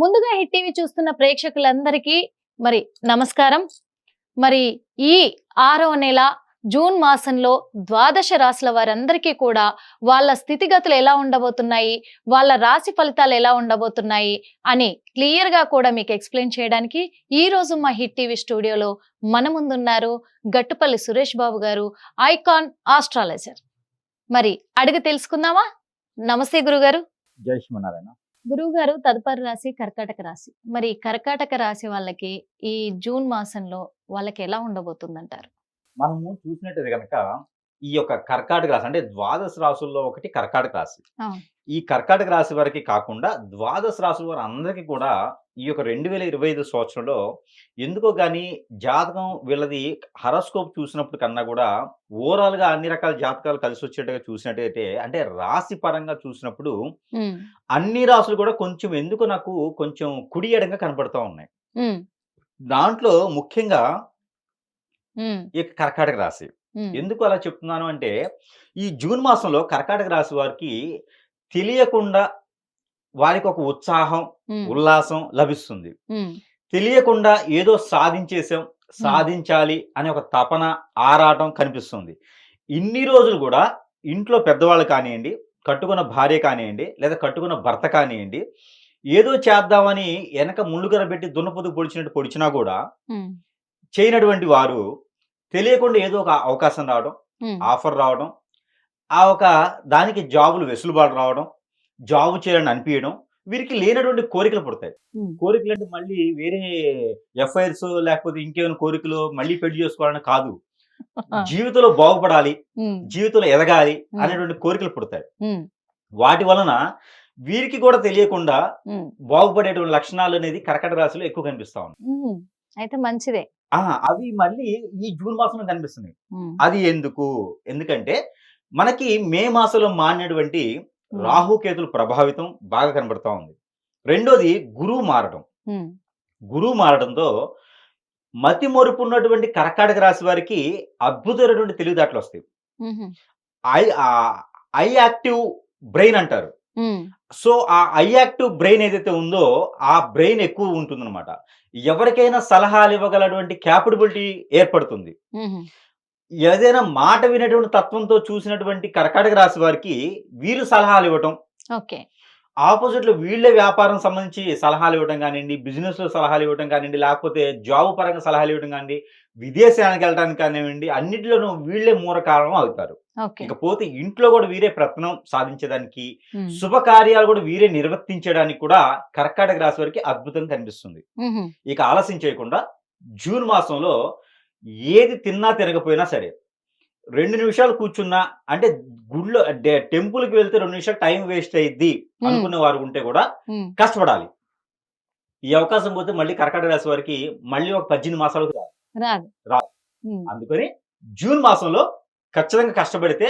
ముందుగా hit TV చూస్తున్న ప్రేక్షకులందరికీ మరి నమస్కారం. మరి ఈ ఆరవ నెల జూన్ మాసంలో ద్వాదశ రాశుల వారందరికీ కూడా వాళ్ళ స్థితిగతులు ఎలా ఉండబోతున్నాయి వాళ్ళ రాశి ఫలితాలు ఎలా ఉండబోతున్నాయి అని క్లియర్గా కూడా మీకు ఎక్స్ప్లెయిన్ చేయడానికి ఈ రోజు మా హిట్ టీవీ స్టూడియోలో మన ముందున్నారు గట్టుపల్లి సురేష్ బాబు గారు ఐకాన్ ఆస్ట్రాలజర్. మరి అడిగి తెలుసుకుందామా? నమస్తే గురుగారు. జై శ్రీమన్నారాయణ. గురువు గారు తదుపరి రాశి కర్కాటక రాశి. మరి కర్కాటక రాశి వాళ్ళకి ఈ జూన్ మాసంలో వాళ్ళకి ఎలా ఉండబోతుందంటారు? మనము చూసినట్టయితే కనుక ఈ యొక్క కర్కాటక రాశి అంటే ద్వాదశ రాశుల్లో ఒకటి కర్కాటక రాశి. ఈ కర్కాటక రాశి వారికి కాకుండా ద్వాదశ రాశుల వారు అందరికీ కూడా ఈ యొక్క రెండు వేల ఇరవై ఐదు సంవత్సరంలో ఎందుకో కానీ జాతకం వీళ్ళది హరస్కోప్ చూసినప్పుడు కన్నా కూడా ఓవరాల్గా అన్ని రకాల జాతకాలు కలిసి వచ్చేట్టుగా చూసినట్టయితే అంటే రాశి పరంగా చూసినప్పుడు అన్ని రాసులు కూడా కొంచెం ఎందుకు నాకు కొంచెం కుడి ఎడంగా కనపడతా ఉన్నాయి. దాంట్లో ముఖ్యంగా ఈ కర్కాటక రాశి. ఎందుకు అలా చెప్తున్నాను అంటే ఈ జూన్ మాసంలో కర్కాటక రాశి వారికి తెలియకుండా వారికి ఒక ఉత్సాహం ఉల్లాసం లభిస్తుంది. తెలియకుండా ఏదో సాధించేసాం సాధించాలి అనే ఒక తపన ఆరాటం కనిపిస్తుంది. ఇన్ని రోజులు కూడా ఇంట్లో పెద్దవాళ్ళు కానివ్వండి కట్టుకున్న భార్య కానివ్వండి లేదా కట్టుకున్న భర్త కానివ్వండి ఏదో చేద్దామని వెనక ముళ్ళుగర పెట్టి దున్నపోతు పొడిచినట్టు పొడిచినా కూడా చేయనటువంటి వారు తెలియకుండా ఏదో ఒక అవకాశం రావడం ఆఫర్ రావడం ఆ ఒక దానికి జాబులు వెసులుబాటు రావడం జాబ్ చేయాలని అనిపించడం వీరికి లేనటువంటి కోరికలు పుడతాయి. కోరికలు అంటే మళ్ళీ వేరే ఎఫ్ఐఆర్స్ లేకపోతే ఇంకేమైనా కోరికలు మళ్ళీ పెళ్ళి చేసుకోవాలని కాదు. జీవితంలో బాగుపడాలి జీవితంలో ఎదగాలి. అనేటువంటి కోరికలు పుడతాయి. వాటి వలన వీరికి కూడా తెలియకుండా బాగుపడేటువంటి లక్షణాలు అనేది కర్కట రాశిలో ఎక్కువ కనిపిస్తా ఉన్నాయి. అయితే మంచిదే. అవి మళ్ళీ ఈ జూన్ మాసంలో కనిపిస్తున్నాయి. అది ఎందుకు? ఎందుకంటే మనకి మే మాసంలో మారినటువంటి ఉమ్, రాహుకేతులు ప్రభావితం బాగా కనబడతా ఉంది. రెండోది గురువు మారడం. గురువు మారడంతో మతి మరుపు ఉన్నటువంటి కర్కాటక రాశి వారికి అద్భుతమైనటువంటి తెలివిదాటలు వస్తాయి. ఐ ఐ యాక్టివ్ బ్రెయిన్ అంటారు. సో ఆ ఐ యాక్టివ్ బ్రెయిన్ ఏదైతే ఉందో ఆ బ్రెయిన్ ఎక్కువ ఉంటుందన్నమాట. ఎవరికైనా సలహాలు ఇవ్వగలటువంటి క్యాపబిలిటీ ఏర్పడుతుంది. ఏదైనా మాట వినేటువంటి తత్వంతో చూసినటువంటి కర్కాటక రాశి వారికి వీరు సలహాలు ఇవ్వటం. ఓకే. ఆపోజిట్లో వీళ్ళే వ్యాపారం సంబంధించి సలహాలు ఇవ్వడం కానివ్వండి బిజినెస్లో సలహాలు ఇవ్వడం కానివ్వండి లేకపోతే జాబ్ పరంగా సలహాలు ఇవ్వడం కానివ్వండి విదేశానికి వెళ్ళడానికి కానివ్వండి అన్నిటిలోనూ వీళ్ళే మూల కారణం అవుతారు. ఇకపోతే ఇంట్లో కూడా వీరే ప్రయత్నం సాధించడానికి శుభకార్యాలు కూడా వీరే నిర్వర్తించడానికి కూడా కర్కాటక రాశి వారికి అద్భుతం కనిపిస్తుంది. ఇక ఆలస్యం చేయకుండా జూన్ మాసంలో ఏది తిన్నా తినకపోయినా సరే రెండు నిమిషాలు కూర్చున్నా అంటే గుడిలో డే- టెంపుల్కి వెళ్తే రెండు నిమిషాలు టైం వేస్ట్ అయ్యిద్ది. అనుకునే వారు ఉంటే కూడా కష్టపడాలి. ఈ అవకాశం పోతే మళ్ళీ కర్కాటక రాశి వారికి మళ్ళీ ఒక పద్దెనిమిది మాసాలకు రాదు. రాదు. అందుకని జూన్ మాసంలో ఖచ్చితంగా కష్టపడితే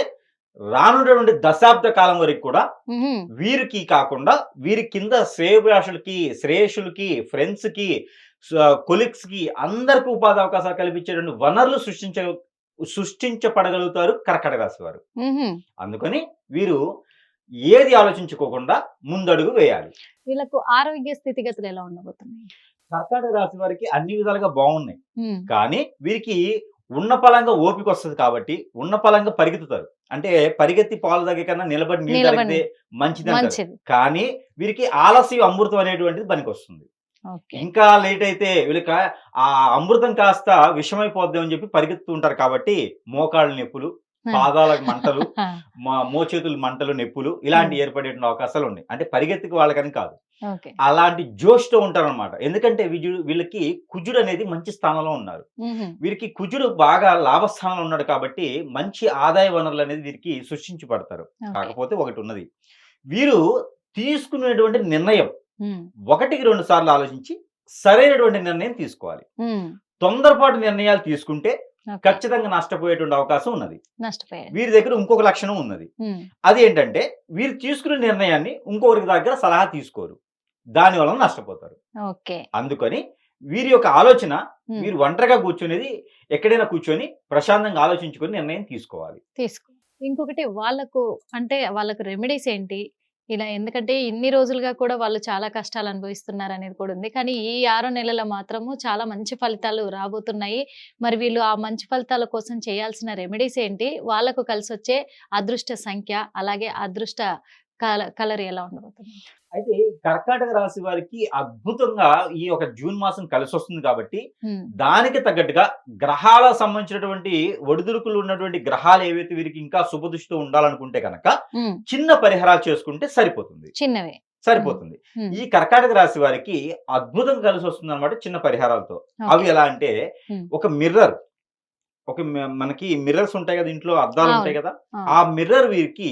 రానున్నటువంటి దశాబ్ద కాలం వరకు కూడా వీరికి కాకుండా వీరి కింద శ్రేయభిలాషులకి శ్రేయస్సులకి ఫ్రెండ్స్కి కొలిక్స్కి అందరికి ఉపాధి అవకాశాలు కల్పించేటువంటి వనరులు సృష్టించ సృష్టించబడగలుగుతారు కర్కటక రాశి వారు. అందుకని వీరు ఏది ఆలోచించుకోకుండా ముందడుగు వేయాలి. వీళ్ళకు ఆరోగ్య స్థితిగతులు ఎలా ఉండబోతున్నాయి? కర్కాటక రాశి వారికి అన్ని విధాలుగా బాగున్నాయి. కానీ వీరికి ఉన్న పలంగా ఓపిక వస్తుంది కాబట్టి ఉన్న పలంగా పరిగెత్తుతారు. అంటే పరిగెత్తి పాలు తగ్గే కన్నా నిలబడి నీళ్ళు మంచిది కానీ వీరికి ఆలస్యం అమృతం అనేటువంటిది పనికి వస్తుంది ఇంకా లేట్ అయితే వీళ్ళకి ఆ అమృతం కాస్త విషమైపోద్ది అని చెప్పి పరిగెత్తు ఉంటారు కాబట్టి మోకాళ్ళ నొప్పులు పాదాల మంటలు మా- మోచేతులు మంటలు నొప్పులు ఇలాంటి ఏర్పడేటువంటి అవకాశాలు ఉన్నాయి. అంటే పరిగెత్తుకు వాళ్ళకని కాదు. అలాంటి జోష్తో ఉంటారు అనమాట ఎందుకంటే వీళ్ళకి కుజుడు అనేది మంచి స్థానంలో ఉన్నారు. వీరికి కుజుడు బాగా లాభస్థానంలో ఉన్నాడు కాబట్టి మంచి ఆదాయ వనరులు అనేది వీరికి సృష్టించబడతారు. కాకపోతే ఒకటి ఉన్నది. వీరు తీసుకునేటువంటి నిర్ణయం ఒకటికి రెండు సార్లు ఆలోచించి సరైనటువంటి నిర్ణయం తీసుకోవాలి. తొందరపాటు నిర్ణయాలు తీసుకుంటే. ఖచ్చితంగా నష్టపోయేటువంటి అవకాశం ఉన్నది. వీరి దగ్గర ఇంకొక లక్షణం ఉన్నది. అది ఏంటంటే వీరు తీసుకునే నిర్ణయాన్ని ఇంకొకరి దగ్గర సలహా తీసుకోరు. దాని వలన నష్టపోతారు. అందుకని వీరి యొక్క ఆలోచన వీరు ఒంటరిగా కూర్చునేది ఎక్కడైనా కూర్చొని ప్రశాంతంగా ఆలోచించుకొని నిర్ణయం తీసుకోవాలి. తీసుకో. ఇంకొకటి వాళ్ళకు అంటే వాళ్ళకు రెమెడీస్ ఏంటి? ఇలా ఎందుకంటే ఇన్ని రోజులుగా కూడా వాళ్ళు చాలా కష్టాలు అనుభవిస్తున్నారు అనేది కూడా ఉంది. కానీ ఈ ఆరు నెలల మాత్రము చాలా మంచి ఫలితాలు రాబోతున్నాయి. మరి వీళ్ళు ఆ మంచి ఫలితాల కోసం చేయాల్సిన రెమెడీస్ ఏంటి? వాళ్ళకు కలిసి వచ్చే అదృష్ట సంఖ్య అలాగే అదృష్ట కల- కలర్ ఎలా ఉండబోతుంది? అయితే కర్కాటక రాశి వారికి అద్భుతంగా ఈ ఒక జూన్ మాసం కలిసి వస్తుంది కాబట్టి దానికి తగ్గట్టుగా గ్రహాలకు సంబంధించినటువంటి ఒడిదుడుకులు ఉన్నటువంటి గ్రహాలు ఏవైతే వీరికి ఇంకా శుభదృష్టితో ఉండాలనుకుంటే కనుక చిన్న పరిహారాలు చేసుకుంటే సరిపోతుంది. చిన్నవే. సరిపోతుంది. ఈ కర్కాటక రాశి వారికి అద్భుతం కలిసి వస్తుంది అనమాట చిన్న పరిహారాలతో. అవి ఎలా అంటే. ఒక మిర్రర్ ఒక మనకి మిర్రర్స్ ఉంటాయి కదా ఇంట్లో అద్దాలు. ఉంటాయి కదా ఆ మిర్రర్ వీరికి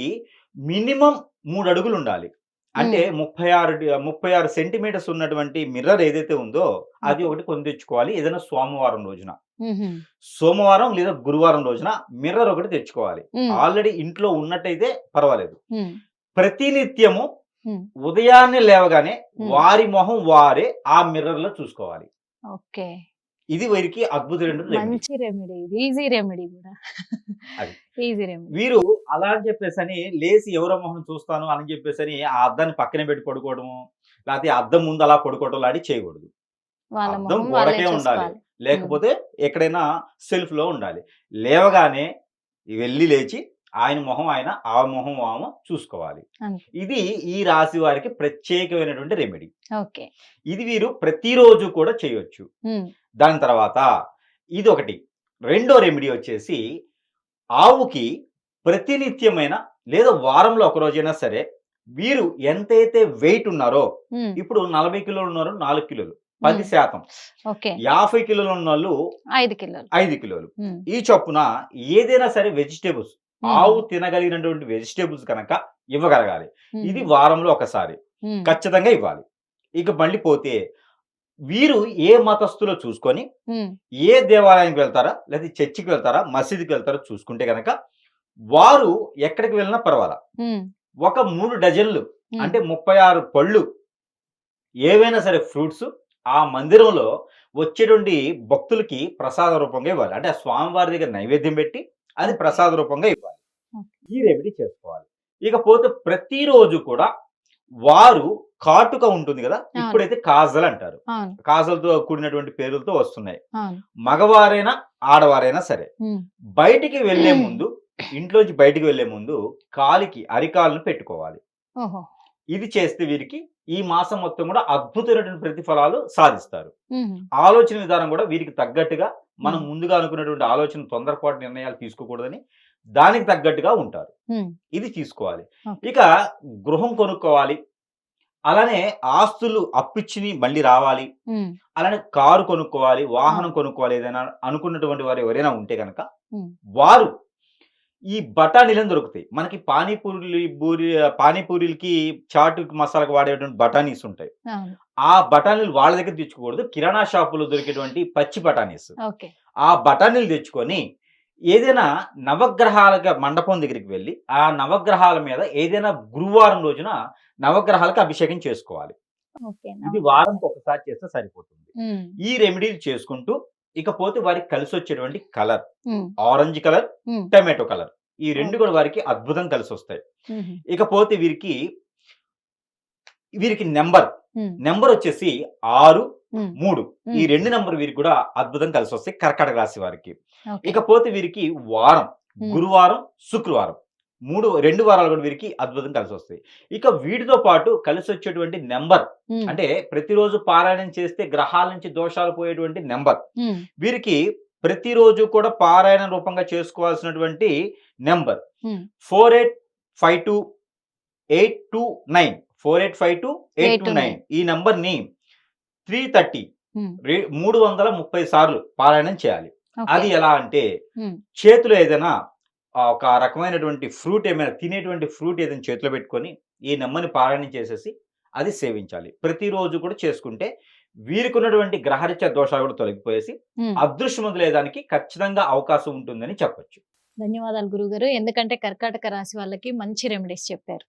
మినిమం మూడు అడుగులు ఉండాలి. అంటే ముప్పై ఆరు ముప్పై ఆరు సెంటీమీటర్స్ ఉన్నటువంటి మిర్రర్ ఏదైతే ఉందో అది ఒకటి కొని తెచ్చుకోవాలి. ఏదైనా సోమవారం రోజున. సోమవారం లేదా గురువారం రోజున మిర్రర్ ఒకటి తెచ్చుకోవాలి. ఆల్రెడీ ఇంట్లో ఉన్నట్టయితే పర్వాలేదు. ప్రతినిత్యము. ఉదయాన్నే లేవగానే. వారి మొహం వారే ఆ మిర్రర్లో చూసుకోవాలి. ఓకే. ఇది వీరికి అద్భుతమైన రెమెడీ. మంచి రెమెడీ. ఇది ఈజీ రెమెడీ కూడా. Easy remedy. వీరు అలా అని చెప్పేసి అని లేచి ఎవరో మొహం చూస్తాను అని చెప్పేసి అని ఆ అద్దాన్ని పక్కనే పెట్టి పడుకోవడము లేకపోతే అద్దం ముందు అలా పడుకోవడం లాంటి చేయకూడదు. అద్దం గోడకే ఉండాలి. లేకపోతే ఎక్కడైనా సెల్ఫ్లో ఉండాలి. లేవగానే వెళ్ళి లేచి ఆయన మొహం ఆయన ఆ మొహం ఆమె చూసుకోవాలి. ఇది ఈ రాశి వారికి ప్రత్యేకమైనటువంటి రెమెడీ. ఓకే. ఇది వీరు ప్రతిరోజు కూడా చేయొచ్చు. దాని తర్వాత ఇది ఒకటి రెండో రెమెడీ వచ్చేసి ఆవుకి ప్రతినిత్యమైన లేదా వారంలో ఒక రోజైనా సరే వీరు ఎంతైతే వెయిట్ ఉన్నారో ఇప్పుడు నలభై కిలోలు ఉన్నారు నాలుగు కిలోలు పది శాతం. యాభై కిలోలు ఉన్న వాళ్ళు ఐదు కిలోలు. ఐదు కిలోలు. ఈ చొప్పున ఏదైనా సరే వెజిటేబుల్స్ ఆవు తినగలిగినటువంటి వెజిటేబుల్స్ కనుక ఇవ్వగలగాలి. ఇది వారంలో ఒకసారి ఖచ్చితంగా ఇవ్వాలి. ఇక మళ్ళీ పోతే వీరు ఏ మతస్థులో చూసుకొని ఏ దేవాలయానికి వెళ్తారా లేదా చర్చికి వెళ్తారా మసీదుకి వెళ్తారా చూసుకుంటే కనుక వారు ఎక్కడికి వెళ్ళినా పర్వాలా? ఒక మూడు డజన్లు అంటే ముప్పై ఆరు పళ్ళు ఏవైనా సరే ఫ్రూట్స్ ఆ మందిరంలో వచ్చేటువంటి భక్తులకి ప్రసాద రూపంగా ఇవ్వాలి. అంటే ఆ స్వామివారి దగ్గర నైవేద్యం పెట్టి అది. ప్రసాద రూపంగా ఇవ్వాలి. ఈ రెమెడీ చేసుకోవాలి. ఇకపోతే ప్రతిరోజు కూడా వారు కాటుక ఉంటుంది కదా. ఇప్పుడైతే కాజల్ అంటారు. కాజల్తో కూడినటువంటి పేర్లతో వస్తున్నాయి. మగవారైనా ఆడవారైనా సరే బయటికి వెళ్ళే ముందు ఇంట్లోంచి బయటికి వెళ్ళే ముందు కాలికి అరికాలను పెట్టుకోవాలి. ఇది చేస్తే వీరికి ఈ మాసం మొత్తం కూడా అద్భుతమైనటువంటి ప్రతిఫలాలు సాధిస్తారు. ఆలోచన విధానం కూడా వీరికి తగ్గట్టుగా మనం. ముందుగా అనుకున్నటువంటి ఆలోచన తొందరపాటు నిర్ణయాలు తీసుకోకూడదని దానికి తగ్గట్టుగా ఉంటారు. ఇది తీసుకోవాలి. ఇక గృహం కొనుక్కోవాలి. అలానే ఆస్తులు అప్పిచ్చిని మళ్ళీ రావాలి. అలానే కారు కొనుక్కోవాలి వాహనం కొనుక్కోవాలి ఏదైనా అనుకున్నటువంటి వారు ఎవరైనా ఉంటే కనుక. వారు ఈ బఠానీలను దొరుకుతాయి. మనకి పానీపూరి బూరి పానీపూరీలకి చాటు మసాలాకు వాడేటువంటి బఠానీస్ ఉంటాయి. ఆ బఠానీలు వాళ్ళ దగ్గర తెచ్చుకోకూడదు. కిరాణా షాపులో దొరికేటువంటి పచ్చి బఠానీస్. ఆ బఠానీలు తెచ్చుకొని ఏదైనా నవగ్రహాల మండపం దగ్గరికి వెళ్ళి ఆ నవగ్రహాల మీద ఏదైనా గురువారం రోజున నవగ్రహాలకు అభిషేకం చేసుకోవాలి. ఇది వారంకి ఒకసారి చేస్తే సరిపోతుంది. ఈ రెమెడీలు చేసుకుంటూ ఇకపోతే వారికి కలిసి వచ్చేటువంటి colour orange colour tomato colour. ఈ రెండు కూడా వారికి అద్భుతం కలిసి వస్తాయి ఇకపోతే వీరికి వీరికి నెంబర్. నెంబర్ వచ్చేసి ఆరు మూడు. ఈ రెండు నెంబర్ వీరికి కూడా అద్భుతం కలిసి వస్తాయి కర్కాటక రాశి వారికి. ఇకపోతే వీరికి వారం. గురువారం శుక్రవారం. మూడు రెండు వారాలు కూడా వీరికి అద్భుతం కలిసి వస్తాయి. ఇక వీటితో పాటు కలిసి వచ్చేటువంటి నెంబర్ అంటే ప్రతిరోజు పారాయణం చేస్తే గ్రహాల నుంచి దోషాలు పోయేటువంటి నెంబర్. వీరికి ప్రతిరోజు కూడా పారాయణ రూపంగా చేసుకోవాల్సినటువంటి number. Four eight five two eight two nine. Four eight five two eight two 829. Nine. ఈ నంబర్ని త్రీ థర్టీ మూడు వందల ముప్పై సార్లు పారాయణం చేయాలి. అది ఎలా అంటే చేతిలో ఏదైనా ఒక రకమైనటువంటి ఫ్రూట్ ఏమైనా తినేటువంటి ఫ్రూట్ ఏదైనా చేతిలో పెట్టుకొని ఈ నెమ్మని పారాయణం చేసేసి అది సేవించాలి. ప్రతిరోజు కూడా చేసుకుంటే వీరికి ఉన్నటువంటి గ్రహరీత్యా దోషాలు కూడా తొలగిపోయేసి ఉమ్. అదృష్టవంతులేదానికి ఖచ్చితంగా అవకాశం ఉంటుందని చెప్పొచ్చు. ధన్యవాదాలు గురుగారు ఎందుకంటే కర్కాటక రాశి వాళ్ళకి మంచి రెమెడీస్ చెప్పారు.